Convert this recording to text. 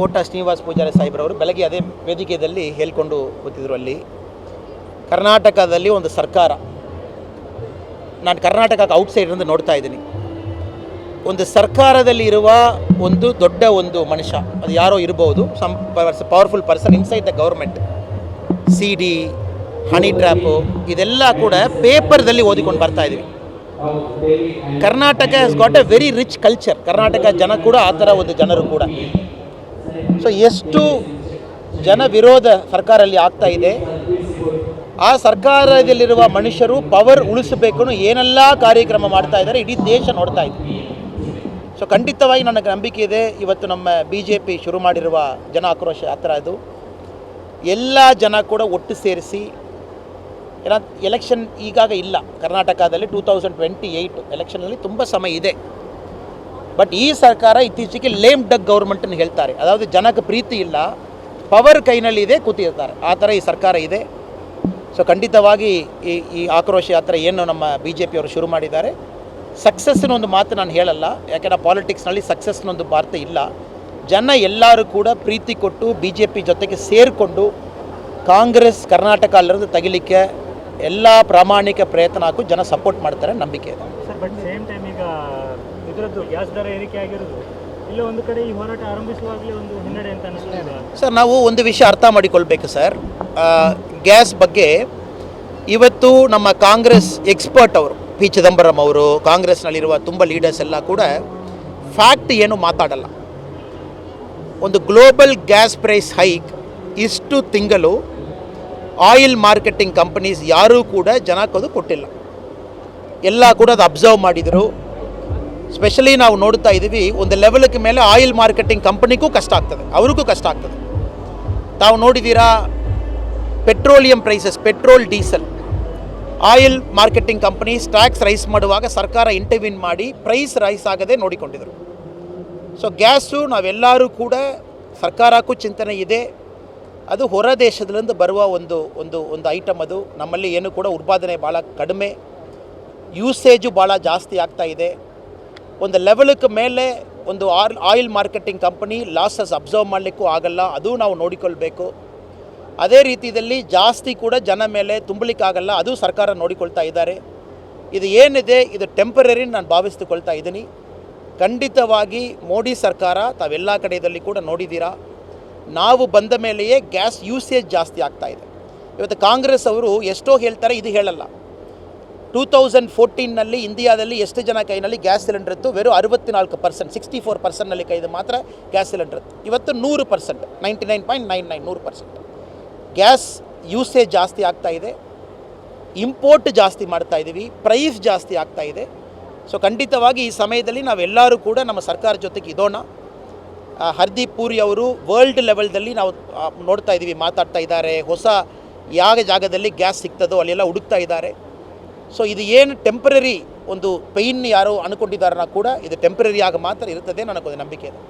ಕೋಟ ಶ್ರೀನಿವಾಸ ಪೂಜಾರಿ ಸಾಹೇಬ್ರವರು ಬೆಳಗ್ಗೆ ಅದೇ ವೇದಿಕೆಯಲ್ಲಿ ಹೇಳ್ಕೊಂಡು ಕೂತಿದ್ರು ಅಲ್ಲಿ. ಕರ್ನಾಟಕದಲ್ಲಿ ಒಂದು ಸರ್ಕಾರ. ನಾನು ಕರ್ನಾಟಕಕ್ಕೆ ಔಟ್ಸೈಡ್ರಿಂದ ನೋಡ್ತಾ ಇದ್ದೀನಿ. ಒಂದು ಸರ್ಕಾರದಲ್ಲಿ ಇರುವ ಒಂದು ದೊಡ್ಡ ಒಂದು ಮನುಷ್ಯ, ಅದು ಯಾರೋ ಇರಬಹುದು some powerful person inside the government C D honey trap ಇದೆಲ್ಲ ಕೂಡ ಪೇಪರ್ದಲ್ಲಿ ಓದಿಕೊಂಡು ಬರ್ತಾ ಇದ್ದೀವಿ. Karnataka has got a very rich culture Karnataka ಜನ ಕೂಡ ಆ ಥರ ಒಂದು ಜನರು ಕೂಡ. ಸೊ ಎಷ್ಟು ಜನ ವಿರೋಧ ಸರ್ಕಾರಲ್ಲಿ ಆಗ್ತಾ ಇದೆ, ಆ ಸರ್ಕಾರದಲ್ಲಿರುವ ಮನುಷ್ಯರು ಪವರ್ ಉಳಿಸಬೇಕು ಏನೆಲ್ಲ ಕಾರ್ಯಕ್ರಮ ಮಾಡ್ತಾ ಇದ್ದಾರೆ, ಇಡೀ ದೇಶ ನೋಡ್ತಾ ಇದೆ. ಸೊ ಖಂಡಿತವಾಗಿ ನನಗೆ ನಂಬಿಕೆ ಇದೆ. ಇವತ್ತು ನಮ್ಮ ಬಿ ಜೆ ಪಿ ಶುರು ಮಾಡಿರುವ ಜನ ಆಕ್ರೋಶ ಯಾತ್ರ ಅದು. ಎಲ್ಲ ಜನ ಕೂಡ ಒಟ್ಟು ಸೇರಿಸಿ ಏನ ಎಲೆಕ್ಷನ್ ಈಗಾಗ ಇಲ್ಲ. ಕರ್ನಾಟಕದಲ್ಲಿ ಟೂ ತೌಸಂಡ್ ಟ್ವೆಂಟಿ ಏಯ್ಟು ಎಲೆಕ್ಷನಲ್ಲಿ ತುಂಬ ಸಮಯ ಇದೆ. ಬಟ್ ಈ ಸರ್ಕಾರ ಇತ್ತೀಚೆಗೆ ಲೇಮ್ ಡಗ್ ಗೌರ್ಮೆಂಟನ್ನು ಹೇಳ್ತಾರೆ. ಅದಾವುದು ಜನಕ್ಕೆ ಪ್ರೀತಿ ಇಲ್ಲ ಪವರ್ ಕೈನಲ್ಲಿ ಇದೆ, ಕೂತಿರ್ತಾರೆ. ಆ ಥರ ಈ ಸರ್ಕಾರ ಇದೆ. ಸೊ ಖಂಡಿತವಾಗಿ ಈ ಈ ಆಕ್ರೋಶ ಯಾತ್ರೆ ಏನು ನಮ್ಮ ಬಿ ಜೆ ಪಿಯವರು ಶುರು ಮಾಡಿದ್ದಾರೆ. ಸಕ್ಸಸ್ನ ಒಂದು ಮಾತು ನಾನು ಹೇಳಲ್ಲ. ಯಾಕೆಂದರೆ ಪಾಲಿಟಿಕ್ಸ್ನಲ್ಲಿ ಸಕ್ಸಸ್ನ ಒಂದು ಮಾತು ಇಲ್ಲ. ಜನ ಎಲ್ಲರೂ ಕೂಡ ಪ್ರೀತಿ ಕೊಟ್ಟು ಬಿ ಜೆ ಪಿ ಜೊತೆಗೆ ಸೇರಿಕೊಂಡು ಕಾಂಗ್ರೆಸ್, ಕರ್ನಾಟಕ ಅಲ್ಲರದ್ದು ತಗಿಲಿಕ್ಕೆ ಎಲ್ಲ ಪ್ರಾಮಾಣಿಕ ಪ್ರಯತ್ನ ಹಾಕು ಜನ ಸಪೋರ್ಟ್ ಮಾಡ್ತಾರೆ ನಂಬಿಕೆ ಇದೆ. ಇದರದ್ದು ಗ್ಯಾಸ್ ದರ ಏರಿಕೆ ಆಗಿರೋದು. ಇಲ್ಲ ಒಂದು ಕಡೆ ಈ ಹೋರಾಟ ಆರಂಭಿಸುವಾಗಲೇ ಒಂದು ಹಿನ್ನಡೆ ಅಂತ ಸರ್, ನಾವು ಒಂದು ವಿಷಯ ಅರ್ಥ ಮಾಡಿಕೊಳ್ಬೇಕು ಸರ್. ಗ್ಯಾಸ್ ಬಗ್ಗೆ ಇವತ್ತು ನಮ್ಮ ಕಾಂಗ್ರೆಸ್ ಎಕ್ಸ್ಪರ್ಟ್ ಅವರು, ಪಿ ಚಿದಂಬರಂ ಅವರು, ಕಾಂಗ್ರೆಸ್ನಲ್ಲಿರುವ ತುಂಬ ಲೀಡರ್ಸ್ ಎಲ್ಲ ಕೂಡ ಫ್ಯಾಕ್ಟ್ ಏನು ಮಾತಾಡಲ್ಲ. ಒಂದು ಗ್ಲೋಬಲ್ ಗ್ಯಾಸ್ ಪ್ರೈಸ್ ಹೈಕ್ ಇಷ್ಟು ತಿಂಗಳು ಆಯಿಲ್ ಮಾರ್ಕೆಟಿಂಗ್ ಕಂಪನೀಸ್ ಯಾರೂ ಕೂಡ ಜನಕ್ಕದು ಕೊಟ್ಟಿಲ್ಲ. ಎಲ್ಲ ಕೂಡ ಅದು ಅಬ್ಸರ್ವ್ ಮಾಡಿದರು. ಸ್ಪೆಷಲಿ ನಾವು ನೋಡ್ತಾ ಇದ್ದೀವಿ, ಒಂದು ಲೆವೆಲ್ಗೆ ಮೇಲೆ ಆಯಿಲ್ ಮಾರ್ಕೆಟಿಂಗ್ ಕಂಪನಿಗೂ ಕಷ್ಟ ಆಗ್ತದೆ. ಅವ್ರಿಗೂ ಕಷ್ಟ ಆಗ್ತದೆ. ತಾವು ನೋಡಿದ್ದೀರಾ petroleum prices petrol diesel oil marketing companies tax raise ಮಾಡುವಾಗ ಸರ್ಕಾರ ಇಂಟರ್ವ್ಯೂನ್ ಮಾಡಿ ಪ್ರೈಸ್ ರೈಸ್ ಆಗದೆ ನೋಡಿಕೊಂಡಿದ್ರು. ಸೊ ಗ್ಯಾಸು ನಾವೆಲ್ಲರೂ ಕೂಡ ಸರ್ಕಾರಕ್ಕೂ ಚಿಂತನೆ ಇದೆ. ಅದು ಹೊರ ದೇಶದಿಂದ ಬರುವ ಒಂದು ಒಂದು ಒಂದು ಐಟಮ್ ಅದು. ನಮ್ಮಲ್ಲಿ ಏನು ಕೂಡ ಉತ್ಪಾದನೆ ಭಾಳ ಕಡಿಮೆ. ಯೂಸೇಜು ಭಾಳ ಜಾಸ್ತಿ ಆಗ್ತಾ ಇದೆ. ಒಂದು ಲೆವೆಲ್ಗೆ ಮೇಲೆ ಒಂದು R oil marketing company losses absorb ಮಾಡಲಿಕ್ಕೂ ಆಗಲ್ಲ, ಅದು ನಾವು ನೋಡಿಕೊಳ್ಬೇಕು. ಅದೇ ರೀತಿಯಲ್ಲಿ ಜಾಸ್ತಿ ಕೂಡ ಜನ ಮೇಲೆ ತುಂಬಲಿಕ್ಕಾಗಲ್ಲ ಅದು ಸರ್ಕಾರ ನೋಡಿಕೊಳ್ತಾ ಇದ್ದಾರೆ. ಇದು ಏನಿದೆ, ಇದು ಟೆಂಪರರಿ ನಾನು ಭಾವಿಸಿಕೊಳ್ತಾ ಇದ್ದೀನಿ. ಖಂಡಿತವಾಗಿ ಮೋದಿ ಸರ್ಕಾರ ತಾವೆಲ್ಲ ಕಡೆಯಲ್ಲಿ ಕೂಡ ನೋಡಿದ್ದೀರಾ? ನಾವು ಬಂದ ಮೇಲೆಯೇ ಗ್ಯಾಸ್ ಯೂಸೇಜ್ ಜಾಸ್ತಿ ಆಗ್ತಾ ಇದೆ. ಇವತ್ತು ಕಾಂಗ್ರೆಸ್ ಅವರು ಎಷ್ಟೋ ಹೇಳ್ತಾರೆ, ಇದು ಹೇಳಲ್ಲ. ಟೂ ತೌಸಂಡ್ ಫೋರ್ಟೀನ್ನಲ್ಲಿ ಇಂಡಿಯಾದಲ್ಲಿ ಎಷ್ಟು ಜನ ಕೈನಲ್ಲಿ ಗ್ಯಾಸ್ ಸಿಲಿಂಡರ್ ಇತ್ತು ವೆರು ಅರವತ್ನಾಲ್ಕು ಪರ್ಸೆಂಟ್ ಸಿಕ್ಸ್ಟಿ ಫೋರ್ ಪರ್ಸೆಂಟ್ನಲ್ಲಿ ಕೈದು ಮಾತ್ರ ಗ್ಯಾಸ್ ಸಿಲಿಂಡರ್ ಇತ್ತು ಇವತ್ತು ನೂರು percent ninety nine point nine nine ನೂರು ಪರ್ಸೆಂಟ್ ಗ್ಯಾಸ್ ಯೂಸೇಜ್ ಜಾಸ್ತಿ ಆಗ್ತಾ ಇದೆ ಇಂಪೋರ್ಟ್ ಜಾಸ್ತಿ ಮಾಡ್ತಾ ಇದ್ದೀವಿ ಪ್ರೈಸ್ ಜಾಸ್ತಿ ಆಗ್ತಾ ಇದೆ ಸೊ ಖಂಡಿತವಾಗಿ ಈ ಸಮಯದಲ್ಲಿ ನಾವೆಲ್ಲರೂ ಕೂಡ ನಮ್ಮ ಸರ್ಕಾರ ಜೊತೆಗೆ ಇದೋಣ ಹರ್ದೀಪ್ ಪೂರಿ ಅವರು ವರ್ಲ್ಡ್ ಲೆವೆಲ್ದಲ್ಲಿ ನಾವು ನೋಡ್ತಾ ಇದ್ದೀವಿ ಮಾತಾಡ್ತಾ ಇದ್ದಾರೆ ಹೊಸ ಯಾವ ಜಾಗದಲ್ಲಿ ಗ್ಯಾಸ್ ಸಿಗ್ತದೋ ಅಲ್ಲೆಲ್ಲ ಹುಡುಕ್ತಾ ಇದ್ದಾರೆ ಸೊ ಇದು ಏನು ಟೆಂಪ್ರರಿ ಒಂದು ಪೈನ್ ಯಾರು ಅನ್ಕೊಂಡಿದ್ದಾರನ್ನ ಕೂಡ ಇದು ಟೆಂಪ್ರರಿ ಆಗಿ ಮಾತ್ರ ಇರುತ್ತದೆ ನನಗೊಂದು ನಂಬಿಕೆ ಇದೆ.